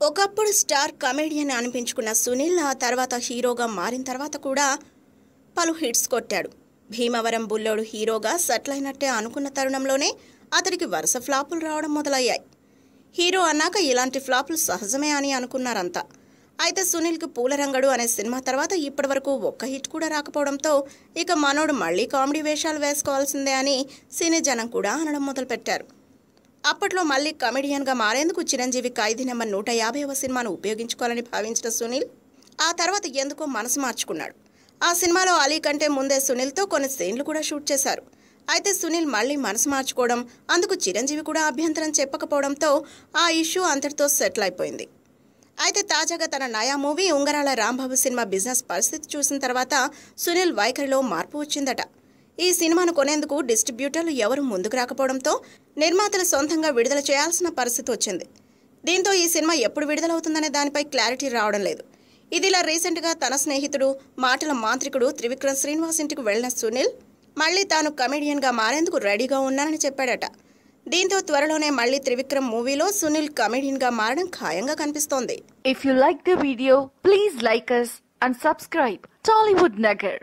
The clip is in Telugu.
ఒకప్పుడు స్టార్ కమెడియన్ అనిపించుకున్న సునీల్ ఆ తర్వాత హీరోగా మారిన తర్వాత కూడా పలు హిట్స్ కొట్టాడు. భీమవరం బుల్లోడు హీరోగా సెటిల్ అయినట్టే అనుకున్న తరుణంలోనే అతడికి వరుస ఫ్లాపులు రావడం మొదలయ్యాయి. హీరో అన్నాక ఇలాంటి ఫ్లాపులు సహజమే అని అనుకున్నారంతా. అయితే సునీల్కి పూలరంగడు అనే సినిమా తర్వాత ఇప్పటివరకు ఒక్క హిట్ కూడా రాకపోవడంతో ఇక మనోడు మళ్ళీ కామెడీ వేషాలు వేసుకోవాల్సిందే అని సినీ జనం కూడా అనడం మొదలుపెట్టారు. అప్పట్లో మళ్ళీ కమెడియన్గా మారేందుకు చిరంజీవి ఖైదీ నెంబర్ నూట యాభైవ సినిమాను ఉపయోగించుకోవాలని భావించిన సునీల్ ఆ తర్వాత ఎందుకో మనసు మార్చుకున్నాడు. ఆ సినిమాలో అలీ కంటే ముందే సునీల్తో కొన్ని సీన్లు కూడా షూట్ చేశారు. అయితే సునీల్ మళ్ళీ మనసు మార్చుకోవడం అందుకు చిరంజీవి కూడా అభ్యంతరం చెప్పకపోవడంతో ఆ ఇష్యూ అంతటితో సెటిల్ అయిపోయింది. అయితే తాజాగా తన నయా మూవీ ఉంగరాల రాంబాబు సినిమా బిజినెస్ పరిస్థితి చూసిన తర్వాత సునీల్ వైఖరిలో మార్పు వచ్చిందట. ఈ సినిమాను కొనేందుకు డిస్ట్రిబ్యూటర్లు ఎవరు ముందుకు రాకపోవడంతో నిర్మాతలు సొంతంగా విడుదల చేయాల్సిన పరిస్థితి వచ్చింది. దీంతో ఈ సినిమా ఎప్పుడు విడుదలవుతుందనే దానిపై క్లారిటీ రావడం లేదు. ఇదిలా రీసెంట్గా తన స్నేహితుడు మాటల మాంత్రికుడు త్రివిక్రమ్ శ్రీనివాస్ ఇంటికి వెళ్ళిన సునీల్ మళ్ళీ తాను కమెడియన్గా మారేందుకు రెడీగా ఉన్నానని చెప్పాడట. దీంతో త్వరలోనే మళ్ళీ త్రివిక్రమ్ మూవీలో సునీల్ కమెడియన్గా మారడం ఖాయంగా కనిపిస్తోంది. If you like the video please like us and subscribe Tollywood Nagar